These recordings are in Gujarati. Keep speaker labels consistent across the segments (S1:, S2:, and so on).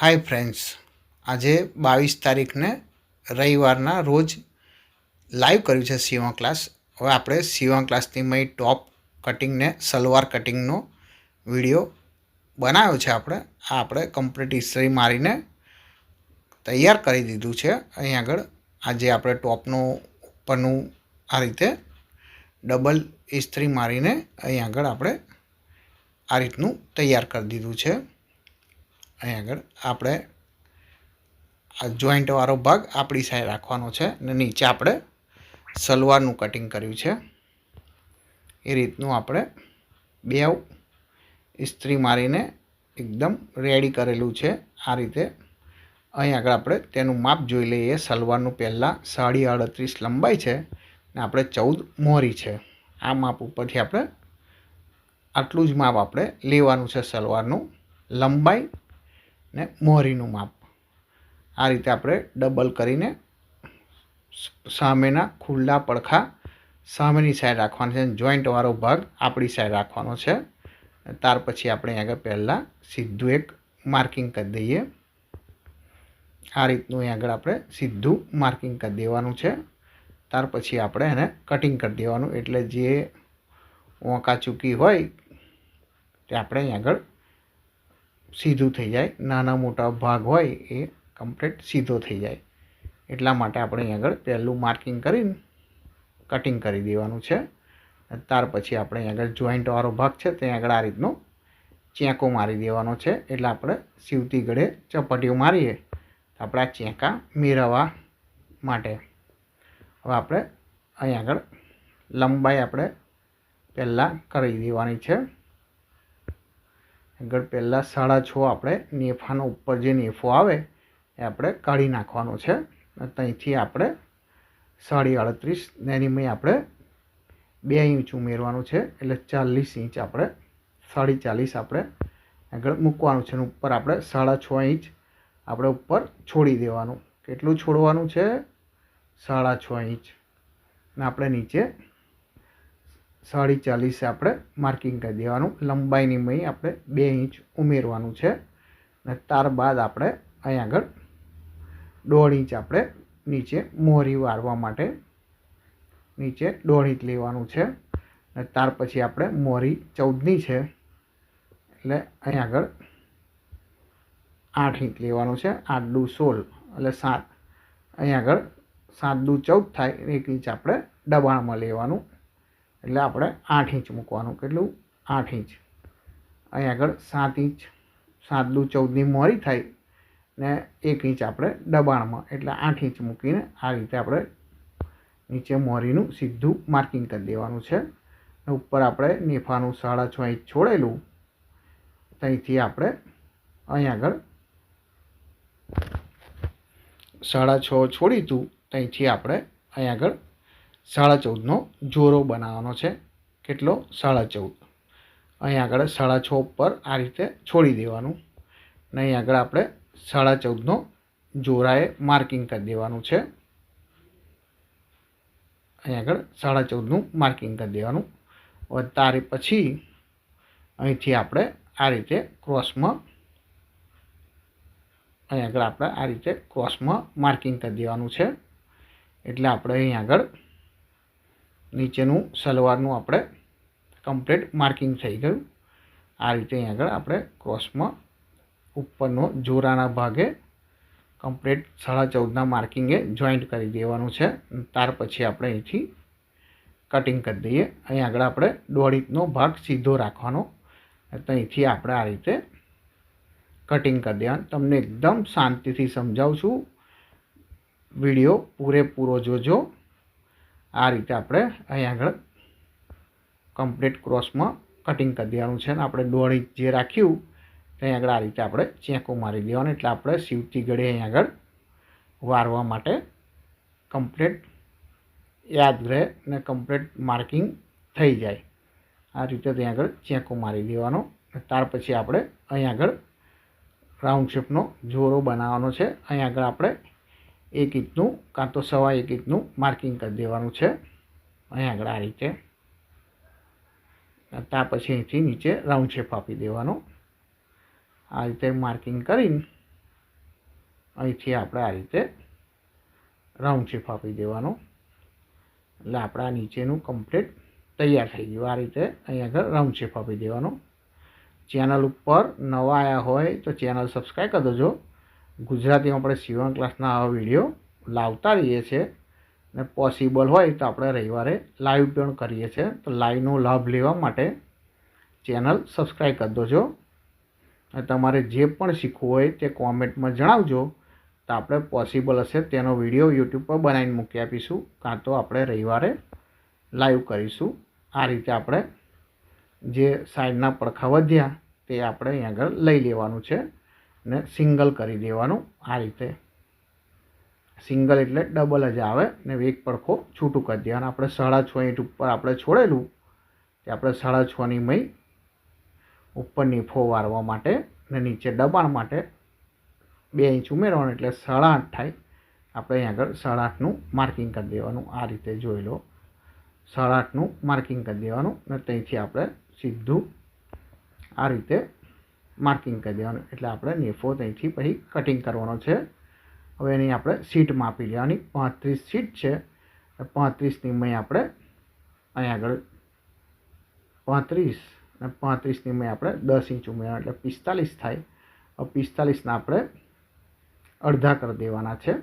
S1: હાય ફ્રેન્ડ્સ આજે બાવીસ તારીખને રવિવારના રોજ લાઈવ કર્યું છે સીવા ક્લાસ હવે આપણે સીવા ક્લાસની મય ટોપ કટિંગને સલવાર કટિંગનો વીડિયો બનાવ્યો છે આપણે. આ આપણે કમ્પ્લીટ ઇસ્ત્રી મારીને તૈયાર કરી દીધું છે. અહીં આગળ આજે આપણે ટોપનું ઉપરનું આ રીતે ડબલ ઇસ્ત્રી મારીને અહીં આગળ આપણે આ રીતનું તૈયાર કરી દીધું છે. અહીં આગળ આપણે આ જોઈન્ટવાળો ભાગ આપણી સાઈડ રાખવાનો છે અને નીચે આપણે સલવારનું કટિંગ કર્યું છે. એ રીતનું આપણે બે ઇસ્ત્રી મારીને એકદમ રેડી કરેલું છે. આ રીતે અહીં આગળ આપણે તેનું માપ જોઈ લઈએ. સલવારનું પહેલાં સાડી આડત્રીસ લંબાઈ છે ને આપણે ચૌદ મોરી છે. આ માપ ઉપરથી આપણે આટલું જ માપ આપણે લેવાનું છે સલવારનું લંબાઈ. ને મોહરીનું માપ. આ રીતે આપણે ડબલ કરીને સામેના ખુલ્લા પડખા સામેની સાઈડ રાખવાનો છે. જોઈન્ટવાળો ભાગ આપણી સાઈડ રાખવાનો છે. ત્યાર પછી આપણે આગળ પહેલાં સીધું એક માર્કિંગ કરી દઈએ. આ રીતનું અહીં આગળ આપણે સીધું માર્કિંગ કરી દેવાનું છે. ત્યાર પછી આપણે એને કટિંગ કરી દેવાનું. એટલે જે ઓંકા ચૂકી હોય તે આપણે અહીં આગળ સીધું થઈ જાય. નાના મોટા ભાગ હોય એ કમ્પ્લીટ સીધો થઈ જાય. એટલા માટે આપણે અહીં આગળ પહેલું માર્કિંગ કરીને કટિંગ કરી દેવાનું છે. ત્યાર પછી આપણે અહીં આગળ જોઈન્ટવાળો ભાગ છે ત્યાં આગળ આ રીતનો ચેંકો મારી દેવાનો છે. એટલે આપણે સીવતી ગળે ચપટીઓ મારીએ તો આપણે ચેંકા મેળવવા માટે. હવે આપણે અહીં આગળ લંબાઈ આપણે પહેલાં કરી દેવાની છે. આગળ પહેલાં સાડા છ આપણે નેફાનો ઉપર જે નેફો આવે, એ આપણે કાઢી નાખવાનો છે. ત્યાંથી આપણે સાડી આડત્રીસ એની આપણે બે ઇંચ ઉમેરવાનું છે. એટલે ચાલીસ ઇંચ આપણે, સાડી ચાલીસ આપણે આગળ મૂકવાનું છે. અને ઉપર આપણે સાડા છ ઇંચ આપણે ઉપર છોડી દેવાનું. કેટલું છોડવાનું છે? સાડા છ ઇંચ. ને આપણે નીચે સાડી ચાલીસે આપણે માર્કિંગ કરી દેવાનું. લંબાઈની મય આપણે બે ઇંચ ઉમેરવાનું છે. અને ત્યારબાદ આપણે અહીં આગળ દોઢ ઇંચ આપણે નીચે મોરી વાળવા માટે નીચે દોઢ ઇંચ લેવાનું છે. અને ત્યાર પછી આપણે મોરી ચૌદની છે. એટલે અહીં આગળ આઠ ઇંચ લેવાનું છે. આઠ દુ સોળ એટલે સાત. અહીં આગળ સાત દુ ચૌદ થાય, એક ઇંચ આપણે દબાણમાં લેવાનું. એટલે આપણે આઠ ઇંચ મૂકવાનું. કેટલું? આઠ ઇંચ. અહીં આગળ સાત ઇંચ. સાત દુ ચૌદની મોરી થાય ને એક ઇંચ આપણે દબાણમાં. એટલે આઠ ઇંચ મૂકીને આ રીતે આપણે નીચે મોરીનું સીધું માર્કિંગ કરી દેવાનું છે. ઉપર આપણે નેફાનું સાડા છ ઇંચ છોડેલું. ત્યાંથી આપણે અહીં આગળ સાડા છ છોડીતું ત્યાંથી આપણે અહીં આગળ સાડા ચૌદનો જોરો બનાવવાનો છે. કેટલો? સાડા ચૌદ. અહીં આગળ સાડા છ ઉપર આ રીતે છોડી દેવાનું. ને અહીં આગળ આપણે સાડા ચૌદનો જોરાએ માર્કિંગ કરી દેવાનું છે. અહીં આગળ સાડા ચૌદનું માર્કિંગ કરી દેવાનું. તારે પછી અહીંથી આપણે આ રીતે ક્રોસમાં અહીં આગળ આપણે આ રીતે ક્રોસમાં માર્કિંગ કરી દેવાનું છે. એટલે આપણે અહીં આગળ નીચેનું સલવારનું આપણે કમ્પ્લીટ માર્કિંગ થઈ ગયું. આ રીતે અહીં આગળ આપણે ક્રોસમાં ઉપરનો જોરાના ભાગે કમ્પ્લીટ સાડા ચૌદના માર્કિંગે જોઈન્ટ કરી દેવાનું છે. ત્યાર પછી આપણે અહીંથી કટિંગ કરી દઈએ. અહીં આગળ આપણે દોઢ ભાગ સીધો રાખવાનો. તો અહીંથી આપણે આ રીતે કટિંગ કરી દેવાનું. તમને એકદમ શાંતિથી સમજાવું છું. વીડિયો પૂરેપૂરો જોજો. આ રીતે આપણે અહીં આગળ કમ્પ્લીટ ક્રોસમાં કટિંગ કરી દેવાનું છે ને આપણે ઇંચ જે રાખ્યું ત્યાં આગળ આ રીતે આપણે ચેકો મારી દેવાનું એટલે આપણે સીવતી ગળે અહીં આગળ વારવા માટે કમ્પ્લીટ યાદ રહે ને કમ્પ્લીટ માર્કિંગ થઈ જાય. આ રીતે ત્યાં આગળ ચેકો મારી દેવાનો ત્યાર પછી આપણે અહીં આગળ રાઉન્ડ શેપનો જોરો બનાવવાનો છે. અહીં આગળ આપણે એક ઇંચનું કાં તો સવા એક ઇંચનું માર્કિંગ કરી દેવાનું છે. અહીં આગળ આ રીતે. ત્યાં પછી અહીંથી નીચે રાઉન્ડ શેપ આપી દેવાનો. આ રીતે માર્કિંગ કરીને અહીંથી આપણે આ રીતે રાઉન્ડ શેપ આપી દેવાનો. એટલે આપણા નીચેનું કમ્પ્લીટ તૈયાર થઈ ગયું. આ રીતે અહીં આગળ રાઉન્ડ શેપ આપી દેવાનો. ચેનલ ઉપર નવા આવ્યા હોય તો ચેનલ સબસ્ક્રાઈબ કરી દેજો. ગુજરાતીમાં આપણે સીવણ ક્લાસના આવા વીડિયો લાવતા રહીએ છીએ ને પોસિબલ હોય તો આપણે રવિવારે લાઈવ પણ કરીએ છીએ. તો લાઈવનો લાભ લેવા માટે ચેનલ સબસ્ક્રાઈબ કરી દોજો. અને તમારે જે પણ શીખવું હોય તે કોમેન્ટમાં જણાવજો. તો આપણે પોસિબલ હશે તેનો વીડિયો યુટ્યુબ પર બનાવીને મૂકી આપીશું. કાં તો આપણે રવિવારે લાઈવ કરીશું. આ રીતે આપણે જે સાઈડના પડખા વધ્યા તે આપણે અહીં આગળ લઈ લેવાનું છે. ને સિંગલ કરી દેવાનું આ રીતે. સિંગલ એટલે ડબલ જ આવે ને એક પડખો છૂટું કરી દેવાનું. આપણે સાડા છ ઇંચ ઉપર આપણે છોડેલું તે આપણે સાડા છની મય ઉપરની ફો વારવા માટે ને નીચે દબાણ માટે બે ઇંચ ઉમેરવાનું એટલે સાડા આઠ થાય. આપણે અહીં આગળ સાડા આઠનું માર્કિંગ કરી દેવાનું. આ રીતે જોઈ લો. સાડા આઠનું માર્કિંગ કરી દેવાનું ને ત્યાંથી આપણે સીધું આ રીતે માર્કિંગ કરી દેવાનું. એટલે આપણે નેફો ત્યાંથી પછી કટિંગ કરવાનો છે. હવે એની આપણે સીટ માપી લેવાની. પાંત્રીસ સીટ છે. પાંત્રીસની મેં આપણે અહીં આગળ પાંત્રીસ અને પાંત્રીસની મેં આપણે દસ ઇંચ ઉમેરવા એટલે પિસ્તાલીસ થાય. હવે પિસ્તાલીસના આપણે અડધા કરી દેવાના છે.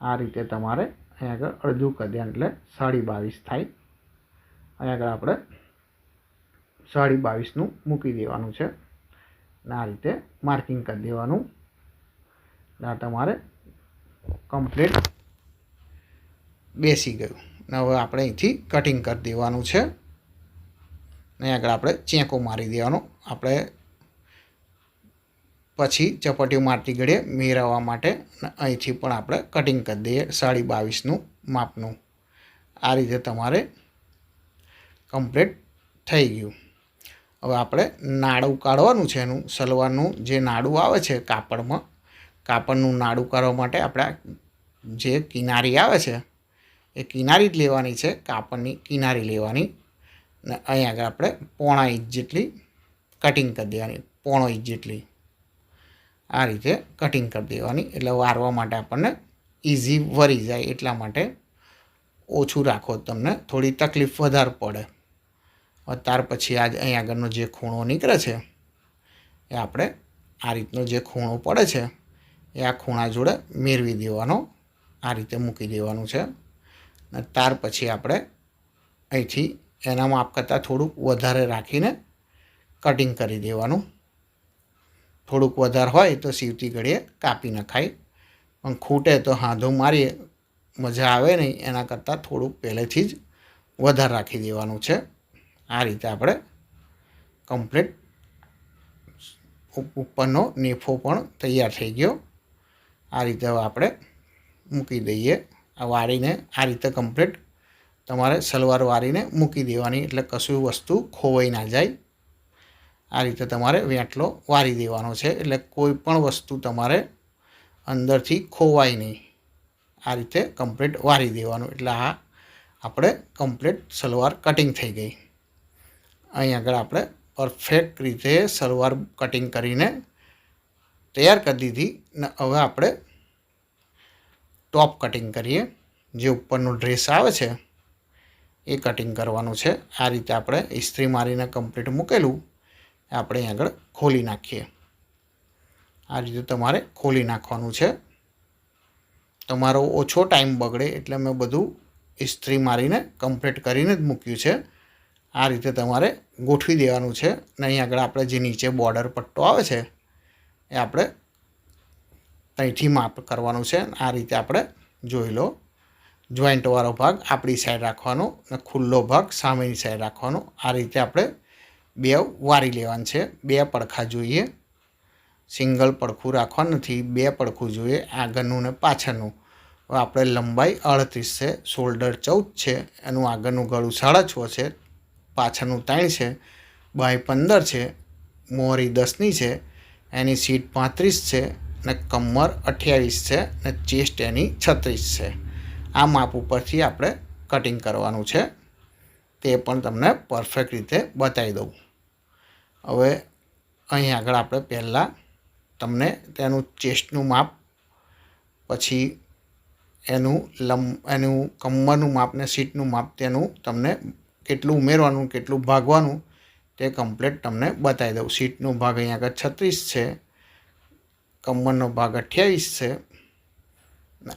S1: આ રીતે તમારે અહીં આગળ અડધું કરી દેવાનું, એટલે સાડી બાવીસ થાય. અહીં આગળ આપણે સાડી બાવીસનું મૂકી દેવાનું છે. અને આ રીતે માર્કિંગ કરી દેવાનું. આ તમારે કમ્પ્લીટ બેસી ગયું. ને હવે આપણે અહીંથી કટિંગ કરી દેવાનું છે. ને આગળ આપણે ચેકો મારી દેવાનો. આપણે પછી ચપાટીઓ મારતી ઘડીએ મેળવવા માટે અહીંથી પણ આપણે કટિંગ કરી દઈએ સાડી બાવીસનું માપનું. આ રીતે તમારે કમ્પ્લીટ થઈ ગયું. હવે આપણે નાડું કાઢવાનું છે એનું, સલવારનું જે નાડું આવે છે કાપડમાં, કાપડનું નાડું કાઢવા માટે આપણે જે કિનારી આવે છે, એ કિનારી જ લેવાની છે, કાપડની કિનારી લેવાની. ને અહીં આગળ આપણે પોણા ઇંચ જેટલી કટિંગ કરી દેવાની, પોણો ઇંચ જેટલી. આ રીતે કટિંગ કરી દેવાની, એટલે વારવા માટે આપણને ઇઝી વરી જાય, એટલા માટે ઓછું રાખો, તમને થોડી તકલીફ વધારે પડે. ત્યાર પછી આજ અહીં આગળનો જે ખૂણો નીકળે છે, એ આપણે આ રીતનો જે ખૂણો પડે છે, એ આ ખૂણા જોડે મેળવી દેવાનો, આ રીતે મૂકી દેવાનું છે. અને ત્યાર પછી આપણે અહીંથી એના માપ કરતાં થોડુંક વધારે રાખીને કટિંગ કરી દેવાનું. થોડુંક વધારે હોય તો સીવતી ઘડીએ કાપી નખાય. પણ ખૂટે તો હાંધો મારીએ, મજા આવે નહીં, એના કરતાં થોડુંક પહેલેથી જ વધારે રાખી દેવાનું છે. આ રીતે આપણે કમ્પ્લીટ ઉપરનો નેફો પણ તૈયાર થઈ ગયો. આ રીતે હવે આપણે મૂકી દઈએ. આ વાળીને આ રીતે કમ્પ્લીટ તમારે સલવાર વાળીને મૂકી દેવાની. એટલે કશું વસ્તુ ખોવાઈ ના જાય. આ રીતે તમારે વેંટલો વારી દેવાનો છે. એટલે કોઈ પણ વસ્તુ તમારે અંદરથી ખોવાય નહીં. આ રીતે કમ્પ્લીટ વારી દેવાનું. એટલે આ આપણે કમ્પ્લીટ સલવાર કટિંગ થઈ ગઈ. અહીં આગળ આપણે પરફેક્ટ રીતે સલવાર કટિંગ કરીને તૈયાર કરી દીધી ને હવે આપણે ટોપ કટિંગ કરીએ. જે ઉપરનો ડ્રેસ આવે છે, એ કટિંગ કરવાનું છે. આ રીતે આપણે ઇસ્ત્રી મારીને કમ્પ્લીટ મૂકેલું. આપણે અહીં આગળ ખોલી નાખીએ. આ રીતે તમારે ખોલી નાખવાનું છે. તમારો ઓછો ટાઈમ બગડે એટલે મેં બધું ઇસ્ત્રી મારીને કમ્પ્લીટ કરીને જ મૂક્યું છે. આ રીતે તમારે ગોઠવી દેવાનું છે ને અહીં આગળ આપણે જે નીચે બોર્ડર પટ્ટો આવે છે, એ આપણે અહીંથી માપ કરવાનું છે. આ રીતે આપણે જોઈ લો. જોઈન્ટવાળો ભાગ આપણી સાઈડ રાખવાનો અને ખુલ્લો ભાગ સામેની સાઈડ રાખવાનો. આ રીતે આપણે બે વારી લેવાનું છે. બે પડખા જોઈએ. સિંગલ પડખું રાખવાનું નથી. બે પડખું જોઈએ. આગળનું ને પાછળનું. આપણે લંબાઈ અડત્રીસ છે. શોલ્ડર ચૌદ છે. એનું આગળનું ગળું સાડા છ છે. પાછળનું ત્રણ છે, બાય પંદર છે, મોરી દસની છે, એની સીટ પાંત્રીસ છે, ને કમર અઠ્યાવીસ છે, ને ચેસ્ટ એની છત્રીસ છે. આ માપ ઉપરથી આપણે કટિંગ કરવાનું છે. તે પણ તમને પરફેક્ટ રીતે બતાવી દઉં. હવે અહીં આગળ આપણે પહેલાં તમને તેનું ચેસ્ટનું માપ, પછી એનું લંબ, એનું કમરનું માપ ને સીટનું માપ તેનું તમને કેટલું ઉમેરવાનું, કેટલું ભાગવાનું તે કમ્પ્લેટ તમને બતાવી દઉં. સીટનો ભાગ અહીંયા આગળ છત્રીસ છે, કમરનો ભાગ અઠ્યાવીસ છે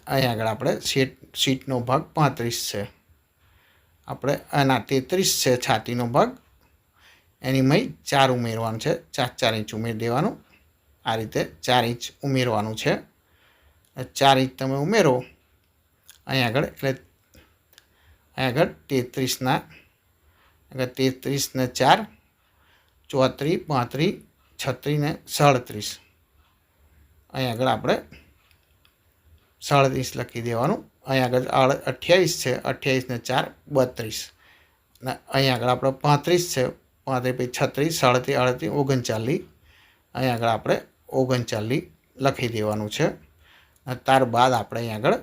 S1: અહીંયા આગળ આપણે સીટ સીટનો ભાગ પાંત્રીસ છે. આપણે આના તેત્રીસ છે, છાતીનો ભાગ. એની મય ચાર ઉમેરવાનું છે, ચાર ચાર ઇંચ ઉમેરી દેવાનું. આ રીતે ચાર ઇંચ ઉમેરવાનું છે. ચાર ઇંચ તમે ઉમેરો, અહીંયા આગળ એટલે અહીં આગળ તેત્રીસના આગળ તેત્રીસને ચાર, ચોત્રીસ, પાંત્રીસ, છત્રીસ ને સાડત્રીસ. અહીં આગળ આપણે સાડત્રીસ લખી દેવાનું. અહીં આગળ આડ અઠ્યાવીસ છે અઠ્યાવીસને ચાર, બત્રીસ. ને અહીં આગળ આપણે પાંત્રીસ છે, પાંત્રીસ પછી છત્રીસ, સાડત્રીસ, આડત્રીસ, ઓગણચાલીસ. અહીં આગળ આપણે ઓગણચાલીસ લખી દેવાનું છે. ત્યારબાદ આપણે અહીં આગળ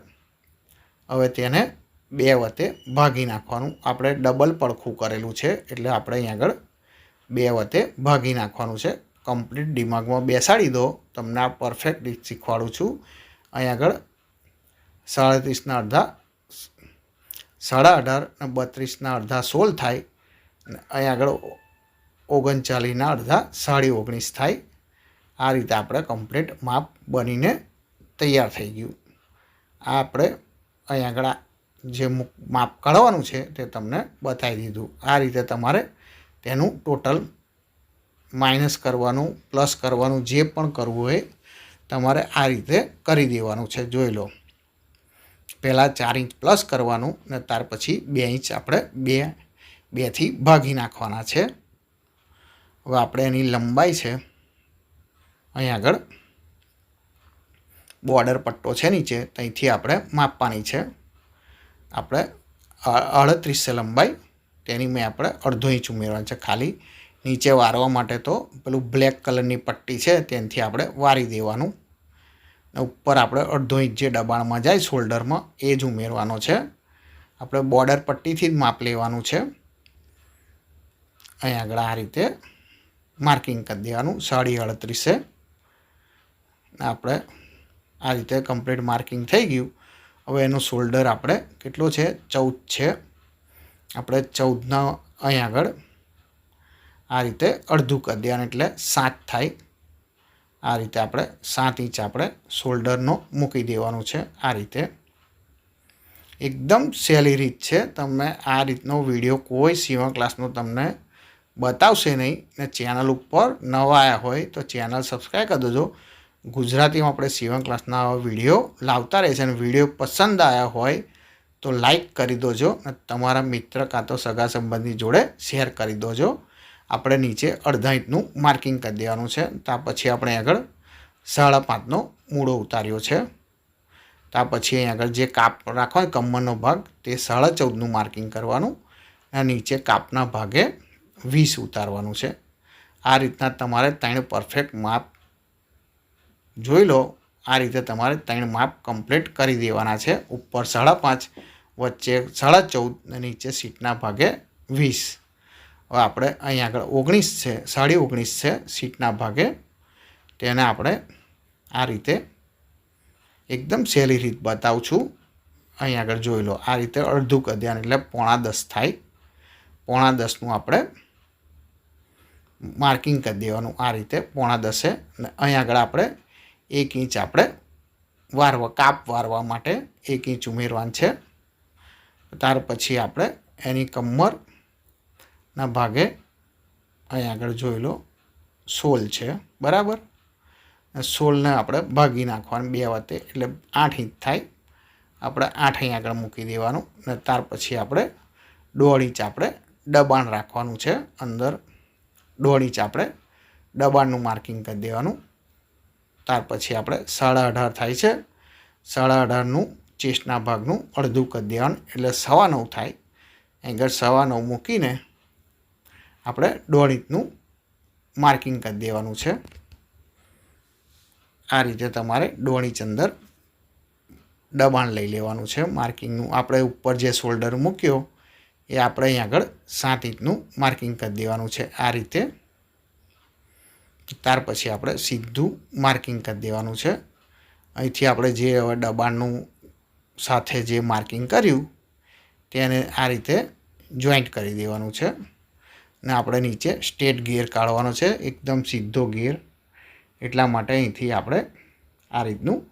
S1: હવે તેને બે વતે ભાગી નાખવાનું. આપણે ડબલ પડખું કરેલું છે, એટલે આપણે અહીં આગળ બે વતે ભાગી નાખવાનું છે. કમ્પ્લીટ દિમાગમાં બેસાડી દો, તમને આ પરફેક્ટ રીત શીખવાડું છું. અહીં આગળ સાડત્રીસના અડધા સાડા અઢાર અને બત્રીસના અડધા સોળ થાય. અને અહીં આગળ ઓગણચાલીસના અડધા સાડી ઓગણીસ થાય. આ રીતે આપણે કમ્પ્લીટ માપ બનીને તૈયાર થઈ ગયું. આ આપણે અહીં આગળ જે માપ કાઢવાનું છે તે તમને બતાવી દીધું. આ રીતે તમારે તેનું ટોટલ માઇનસ કરવાનું, પ્લસ કરવાનું, જે પણ કરવું હોય તમારે આ રીતે કરી દેવાનું છે. જોઈ લો. પહેલાં ચાર ઇંચ પ્લસ કરવાનું ને ત્યાર પછી બે ઇંચ આપણે બે, બેથી ભાગી નાખવાના છે. હવે આપણે એની લંબાઈ છે. અહીં આગળ બોર્ડર પટ્ટો છે નીચે, ત્યાંથી આપણે માપવાની છે. આપણે અડત્રીસ છે લંબાઈ તેની મેં આપણે અડધો ઇંચ ઉમેરવાનું છે ખાલી. નીચે વારવા માટે તો પેલું બ્લેક કલરની પટ્ટી છે તેનાથી આપણે વારી દેવાનું. ઉપર આપણે અડધો ઇંચ જે દબાણમાં જાય શોલ્ડરમાં એ જ ઉમેરવાનો છે. આપણે બોર્ડર પટ્ટીથી જ માપ લેવાનું છે. અહીં આગળ આ રીતે માર્કિંગ કરી દેવાનું સાડી અડત્રીસે આપણે આ રીતે કમ્પ્લીટ માર્કિંગ થઈ ગયું. હવે એનું શોલ્ડર આપણે કેટલો છે? ચૌદ છે. આપણે ચૌદના અહીં આગળ આ રીતે અડધું કરી દેવાનું એટલે સાત થાય. આ રીતે આપણે સાત ઇંચ આપણે શોલ્ડરનો મૂકી દેવાનું છે આ રીતે. એકદમ સહેલી રીત છે. તમે આ રીતનો વીડિયો કોઈ સીવણ ક્લાસનો તમને બતાવશે નહીં ને ચેનલ ઉપર નવા આવ્યા હોય તો ચેનલ સબસ્ક્રાઈબ કરી દેજો. ગુજરાતીમાં આપણે સીવણ ક્લાસના વીડિયો લાવતા રહે છે અને વીડિયો પસંદ આવ્યા હોય તો લાઈક કરી દોજો અને તમારા મિત્ર કાં તો સગા સંબંધી જોડે શેર કરી દોજો. આપણે નીચે અડધા ઇંચનું માર્કિંગ કરી દેવાનું છે. ત્યાં પછી આપણે આગળ સાડા પાંચનો મૂળો ઉતાર્યો છે. ત્યાં પછી અહીં આગળ જે કાપ રાખો હોય કમરનો ભાગ તે સાડા ચૌદનું માર્કિંગ કરવાનું અને નીચે કાપના ભાગે વીસ ઉતારવાનું છે. આ રીતના તમારે ત્રણ પરફેક્ટ માપ જોઈ લો, આ રીતે તમારે ત્રણ માપ કમ્પ્લીટ કરી દેવાના છે. ઉપર સાડા પાંચ, વચ્ચે સાડા ચૌદ અને નીચે સીટના ભાગે વીસ. હવે આપણે અહીં આગળ ઓગણીસ છે, સાડી ઓગણીસ છે, સીટના ભાગે તેને આપણે આ રીતે એકદમ સહેલી રીત બતાવું છું. અહીં આગળ જોઈ લો, આ રીતે અડધું કદ્યાન એટલે પોણા દસ થાય. પોણા દસનું આપણે માર્કિંગ કરી દેવાનું આ રીતે પોણા દસે. અને અહીં આગળ આપણે એક ઇંચ આપણે વારવા, કાપ વારવા માટે એક ઇંચ ઉમેરવાનું છે. ત્યાર પછી આપણે એની કમરના ભાગે અહીં આગળ જોઈ લો સોલ છે, બરાબર? સોલને આપણે ભાગી નાખવાનું બે વખતે એટલે આઠ ઇંચ થાય. આપણે આઠ અહીં આગળ મૂકી દેવાનું ને ત્યાર પછી આપણે દોઢ ઇંચ આપણે દબાણ રાખવાનું છે. અંદર દોઢ ઇંચ આપણે દબાણનું માર્કિંગ કરી દેવાનું. ત્યાર પછી આપણે સાડા અઢાર થાય છે. સાડા અઢારનું ચેસ્ટના ભાગનું અડધું કરી દેવાનું એટલે સવા નવ થાય. આગળ સવા નવ મૂકીને આપણે દોઢ માર્કિંગ કરી દેવાનું છે. આ રીતે તમારે દોઢ ઇંચ અંદર દબાણ લઈ લેવાનું છે માર્કિંગનું. આપણે ઉપર જે શોલ્ડર મૂક્યો એ આપણે અહીં આગળ સાત ઇંચનું માર્કિંગ કરી દેવાનું છે. આ રીતે ત્યાર પછી આપણે સીધું માર્કિંગ કરી દેવાનું છે. અહીંથી આપણે જે હવે દબાણનું સાથે જે માર્કિંગ કર્યું, તેને આ રીતે જોઈન્ટ કરી દેવાનું છે. ને આપણે નીચે સ્ટેટ ગિયર કાઢવાનો છે, એકદમ સીધો ગિયર. એટલા માટે અહીંથી આપણે આ રીતનું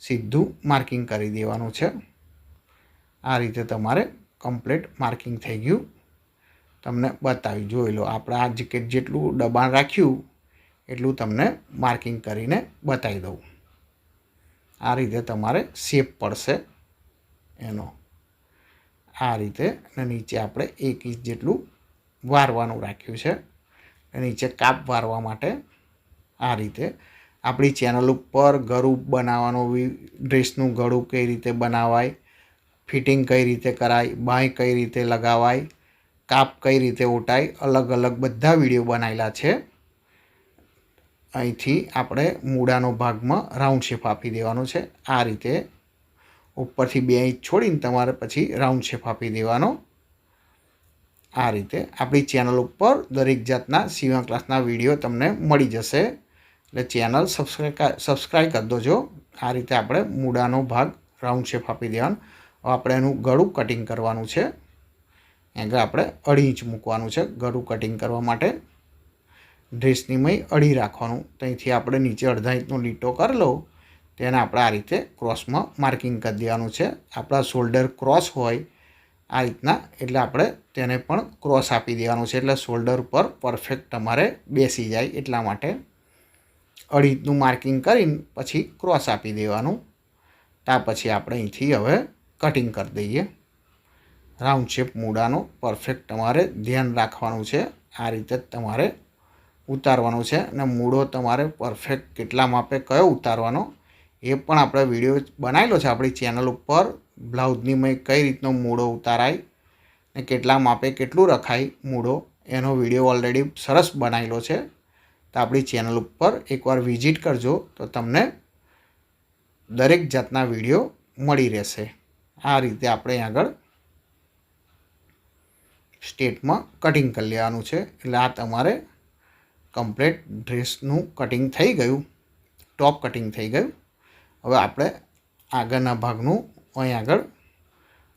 S1: સીધું માર્કિંગ કરી દેવાનું છે. આ રીતે તમારે કમ્પ્લીટ માર્કિંગ થઈ ગયું. તમને બતાવી જોઈ લો, આપણે આ જેટલું દબાણ રાખ્યું એટલું તમને માર્કિંગ કરીને બતાવી દઉં. આ રીતે તમારે શેપ પડશે એનો. આ રીતે અને નીચે આપણે એક ઇંચ જેટલું વારવાનું રાખ્યું છે. નીચે કાપ વારવા માટે આ રીતે આપણી ચેનલ ઉપર ગળું બનાવવાનું ડ્રેસનું ગળું કઈ રીતે બનાવાય, ફિટિંગ કઈ રીતે કરાય, બાંય કઈ રીતે લગાવાય, કાપ કઈ રીતે ઓટાય અલગ અલગ બધા વીડિયો બનાવેલા છે. અહીંથી આપણે મૂળાનો ભાગમાં રાઉન્ડ શેપ આપી દેવાનો છે. આ રીતે ઉપરથી બે ઇંચ છોડીને તમારે પછી રાઉન્ડ શેપ આપી દેવાનો. આ રીતે આપણી ચેનલ ઉપર દરેક જાતના સીવણ ક્લાસના વીડિયો તમને મળી જશે. એટલે ચેનલ સબસ્ક્રાઈબ સબસ્ક્રાઈબ કરી દોજો. આ રીતે આપણે મૂળાનો ભાગ રાઉન્ડ શેપ આપી દેવાનો. આપણે એનું ગળું કટિંગ કરવાનું છે. આગળ આપણે અઢી ઇંચ મૂકવાનું છે ગળું કટિંગ કરવા માટે. ડ્રેસની મય અઢી રાખવાનું. ત્યાંથી આપણે નીચે અડધા ઇંચનો લીટો કરી લઉં. તેને આપણે આ રીતે ક્રોસમાં માર્કિંગ કરી દેવાનું છે. આપણા શોલ્ડર ક્રોસ હોય આ રીતના, એટલે આપણે તેને પણ ક્રોસ આપી દેવાનું છે. એટલે શોલ્ડર પર પરફેક્ટ તમારે બેસી જાય એટલા માટે. ઇંચનું માર્કિંગ કરીને પછી ક્રોસ આપી દેવાનું. ત્યાર પછી આપણે અહીંથી હવે કટિંગ કરી દઈએ. રાઉન્ડ શેપ મૂળાનો પરફેક્ટ તમારે ધ્યાન રાખવાનું છે. આ રીતે તમારે ઉતારવાનું છે અને મૂળો તમારે પરફેક્ટ કેટલા માપે કયો ઉતારવાનો, એ પણ આપણે વીડિયો બનાવેલો છે આપણી ચેનલ ઉપર. બ્લાઉઝની મેં કઈ રીતનો મૂળો ઉતારાય ને કેટલા માપે કેટલું રખાય મૂળો, એનો વીડિયો ઓલરેડી સરસ બનાવેલો છે. તો આપણી ચેનલ ઉપર એકવાર વિઝિટ કરજો તો તમને દરેક જાતના વીડિયો મળી રહેશે. આ રીતે આપણે આગળ સ્ટેટમાં કટિંગ કરી લેવાનું છે. એટલે આ તમારે કમ્પ્લેટ ડ્રેસનું કટિંગ થઈ ગયું. ટોપ કટિંગ થઈ ગયું. હવે આપણે આગળના ભાગનું, અહીં આગળ,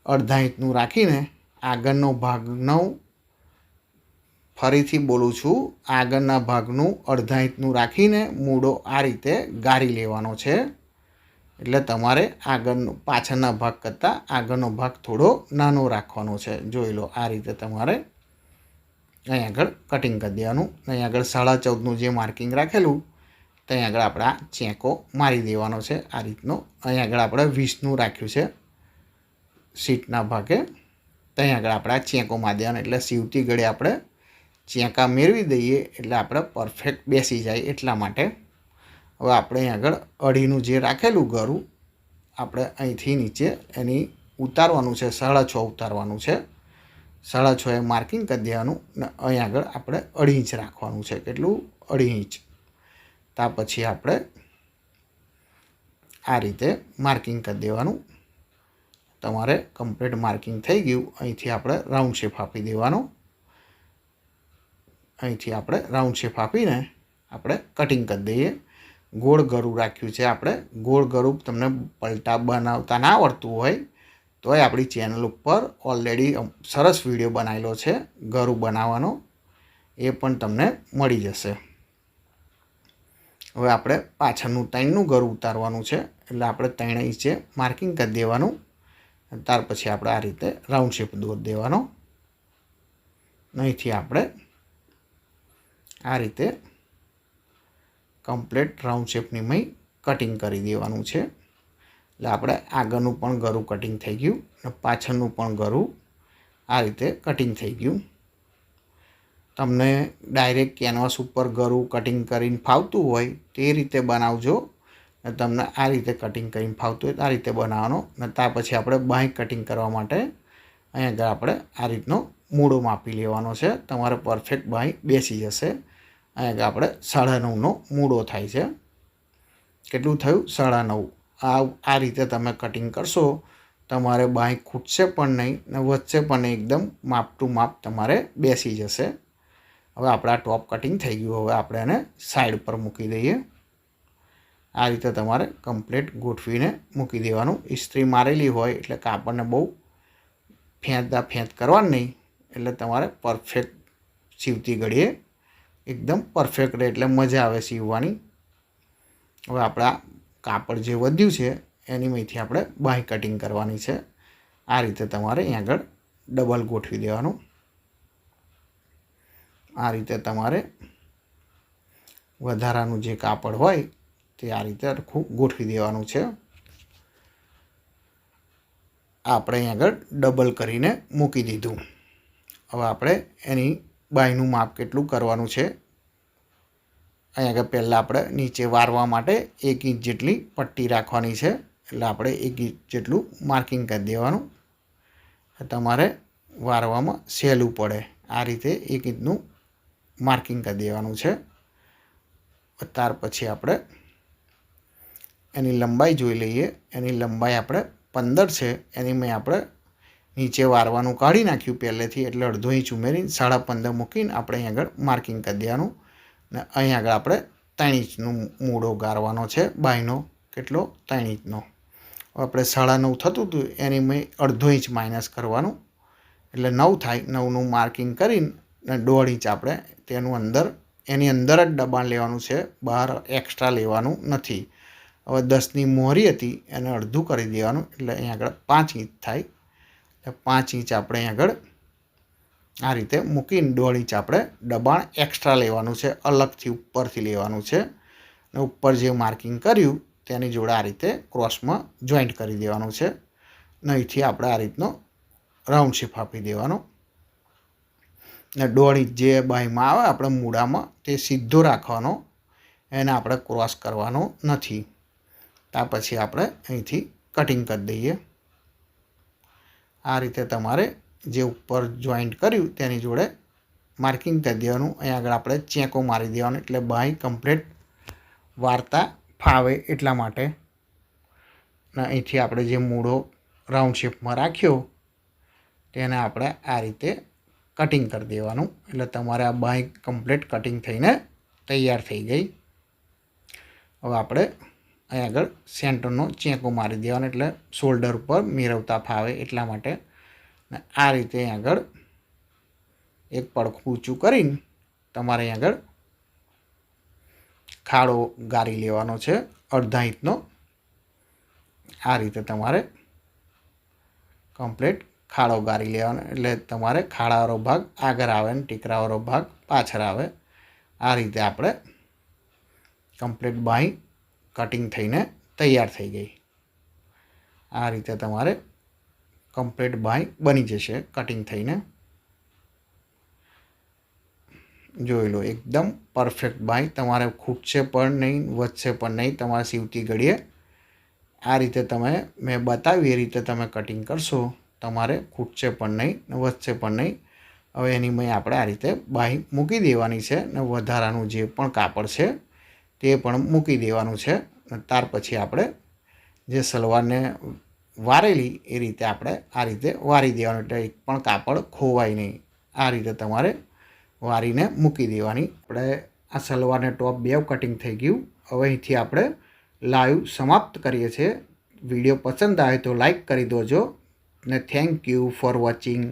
S1: અડધા ઇંચનું રાખીને આગળનો ભાગનો ફરીથી બોલું છું. આગળના ભાગનું અડધા ઇંચનું રાખીને મૂળો આ રીતે ગાળી લેવાનો છે. એટલે તમારે આગળનો પાછળના ભાગ કરતાં આગળનો ભાગ થોડો નાનો રાખવાનો છે. જોઈ લો, આ રીતે તમારે અહીં આગળ કટિંગ કરી દેવાનું. અહીં આગળ સાડા ચૌદનું જે માર્કિંગ રાખેલું, ત્યાં આગળ આપણે આ ચેકો મારી દેવાનો છે આ રીતનો. અહીં આગળ આપણે વીસનું રાખ્યું છે સીટના ભાગે. ત્યાં આગળ આપણે આ ચેકો મારી દેવાનો એટલે સીવતી ગળે આપણે ચેકા મેળવી દઈએ એટલે આપણે પરફેક્ટ બેસી જાય એટલા માટે. હવે આપણે અહીં આગળ અઢીનું જે રાખેલું ગરું આપણે અહીંથી નીચે એની ઉતારવાનું છે, સાડા છ ઉતારવાનું છે. સાડા છ એ માર્કિંગ કરી દેવાનું ને અહીં આગળ આપણે અઢી ઇંચ રાખવાનું છે. કેટલું? અઢી ઇંચ. ત્યાર પછી આપણે આ રીતે માર્કિંગ કરી દેવાનું. તમારે કમ્પ્લીટ માર્કિંગ થઈ ગયું. અહીંથી આપણે રાઉન્ડ શેપ આપી દેવાનો. અહીંથી આપણે રાઉન્ડ શેપ આપીને આપણે કટિંગ કરી દઈએ. ગોળ ગરું રાખ્યું છે આપણે. ગોળ ગરું તમને પલટા બનાવતા ના આવડતું હોય. તોય આપણી ચેનલ ઉપર ઓલરેડી સરસ વીડિયો બનાવેલો છે, ઘર બનાવવાનો. એ પણ તમને મળી જશે. હવે આપણે પાછળનું ત્રણનું ઘર ઉતારવાનું છે, એટલે આપણે ત્રણ ઇંચે માર્કિંગ કરી દેવાનું. ત્યાર પછી આપણે આ રીતે રાઉન્ડ શેપ દોર દેવાનો. અહીંથી આપણે આ રીતે કમ્પ્લેટ રાઉન્ડ શેપની મય કટિંગ કરી દેવાનું છે. એટલે આપણે આગળનું પણ ગરું કટિંગ થઈ ગયું અને પાછળનું પણ ગરું આ રીતે કટિંગ થઈ ગયું. તમને ડાયરેક્ટ કેનવાસ ઉપર ગરું કટિંગ કરીને ફાવતું હોય તે રીતે બનાવજો અને તમને આ રીતે કટિંગ કરીને ફાવતું હોય આ રીતે બનાવવાનો અને ત્યાર પછી આપણે બાંય કટિંગ કરવા માટે અહીંયા આગળ આપણે આ રીતનો મૂળો માપી લેવાનો છે. તમારે પરફેક્ટ બાંય બેસી જશે. અહીંયા આગળ આપણે સાડા નવનો મૂળો થાય છે. કેટલું થયું? સાડા નવ. આ આ રીતે તમે કટિંગ કરશો, તમારે બાંય ખૂટશે પણ નહીં ને વધશે પણ નહીં, એકદમ માપ ટુ માપ તમારે બેસી જશે. હવે આપણા ટોપ કટિંગ થઈ ગયું. હવે આપણે એને સાઈડ પર મૂકી દઈએ. આ રીતે તમારે કમ્પ્લીટ ગોઠવીને મૂકી દેવાનું. ઇસ્ત્રી મારેલી હોય એટલે કાપડને બહુ ફેંતતા ફેંત કરવાનું નહીં, એટલે તમારે પરફેક્ટ સીવતી ઘડીએ એકદમ પરફેક્ટ રહે એટલે મજા આવે સીવવાની. હવે આપણા કાપડ જે વધ્યું છે, એની માંથી આપણે બાય કટિંગ કરવાની છે. આ રીતે તમારે અહીં આગળ ડબલ ગોઠવી દેવાનું. આ રીતે તમારે વધારાનું જે કાપડ હોય, તે આ રીતે આખું ગોઠવી દેવાનું છે. આપણે અહીં આગળ ડબલ કરીને મૂકી દીધું. હવે આપણે એની બાયનું માપ કેટલું કરવાનું છે અહીં આગળ પહેલાં આપણે નીચે વારવા માટે એક ઇંચ જેટલી પટ્ટી રાખવાની છે. એટલે આપણે એક ઇંચ જેટલું માર્કિંગ કરી દેવાનું. તમારે વારવામાં સહેલું પડે. આ રીતે એક ઇંચનું માર્કિંગ કરી દેવાનું છે. ત્યાર પછી આપણે એની લંબાઈ જોઈ લઈએ. એની લંબાઈ આપણે પંદર છે. એની મેં આપણે નીચે વારવાનું કાઢી નાખ્યું પહેલેથી. એટલે અડધો ઇંચ ઉમેરીને સાડા પંદર મૂકીને આપણે અહીં આગળ માર્કિંગ કરી દેવાનું. ને અહીં આગળ આપણે ત્રણ ઇંચનો મૂળો ગારવાનો છે, બાયનો કેટલો? ત્રણ ઇંચનો. આપણે સાડા નવ થતું હતું, એની મેં અડધો ઇંચ માઇનસ કરવાનું. એટલે નવ થાય, નવનું માર્કિંગ કરીને દોઢ ઇંચ આપણે તેનું અંદર, એની અંદર જ દબાણ લેવાનું છે, બહાર એક્સ્ટ્રા લેવાનું નથી. હવે દસની મોહરી હતી, એને અડધું કરી દેવાનું, એટલે અહીં આગળ પાંચ ઇંચ થાય. પાંચ ઇંચ આપણે અહીં આગળ આ રીતે મૂકીને દોઢ આપણે દબાણ એક્સ્ટ્રા લેવાનું છે, અલગથી ઉપરથી લેવાનું છે. અને ઉપર જે માર્કિંગ કર્યું, તેની જોડે આ રીતે ક્રોસમાં જોઈન્ટ કરી દેવાનું છે. અહીંથી આપણે આ રીતનો રાઉન્ડ શેપ આપી દેવાનો. ને દોઢ જે બાયમાં આવે, આપણે મૂળામાં તે સીધો રાખવાનો. એને આપણે ક્રોસ કરવાનો નથી. ત્યાર પછી આપણે અહીંથી કટિંગ કરી દઈએ. આ રીતે તમારે જે ઉપર જોઈન્ટ કર્યું તેની જોડે માર્કિંગ કરી દેવાનું. અહીં આગળ આપણે ચેકો મારી દેવાનું એટલે બાય કમ્પ્લીટ વાર્તા ફાવે એટલા માટે. ને અહીંથી આપણે જે મૂળો રાઉન્ડ શેપમાં રાખ્યો તેને આપણે આ રીતે કટિંગ કરી દેવાનું. એટલે તમારે આ બાય કમ્પ્લીટ કટિંગ થઈને તૈયાર થઈ ગઈ. હવે આપણે અહીં આગળ સેન્ટરનો ચેકો મારી દેવાનો એટલે શોલ્ડર ઉપર મેળવતા ફાવે એટલા માટે. આ રીતે આગળ એક પડખું ઊંચું કરીને તમારે આગળ ખાડો ગારી લેવાનો છે, અડધા ઇંચનો આ રીતે તમારે કમ્પ્લીટ ખાડો ગારી લેવાનો, એટલે તમારે ખાડાવાળો ભાગ આગળ આવે ને ટીકરાવાળો ભાગ પાછળ આવે. આ રીતે આપણે કમ્પ્લીટ બાઈ કટિંગ થઈને તૈયાર થઈ ગઈ. આ રીતે તમારે કમ્પ્લીટ બાય બની જશે કટિંગ થઈને. જોઈ લો, એકદમ પરફેક્ટ બાય તમારે ખૂટશે પણ નહીં, વધશે પણ નહીં, તમારે સીવતી ઘડીએ આ રીતે તમે, મેં બતાવી એ રીતે તમે કટિંગ કરશો. તમારે ખૂટશે પણ નહીં વધશે પણ નહીં. હવે એની મેં આપણે આ રીતે બાહી મૂકી દેવાની છે, ને વધારાનું જે પણ કાપડ છે, તે પણ મૂકી દેવાનું છે. ત્યાર પછી આપણે જે સલવારને વારેલી એ રીતે આપણે આ રીતે વારી દેવાનું. એટલે એક પણ કાપડ ખોવાય નહીં. આ રીતે તમારે વારીને મૂકી દેવાની. આપણે આ સલવારને ટોપ બે કટિંગ થઈ ગયું. હવે અહીંથી આપણે લાઈવ સમાપ્ત કરીએ છીએ. વીડિયો પસંદ આવે તો લાઈક કરી દોજો ને થેન્ક યુ ફોર વોચિંગ.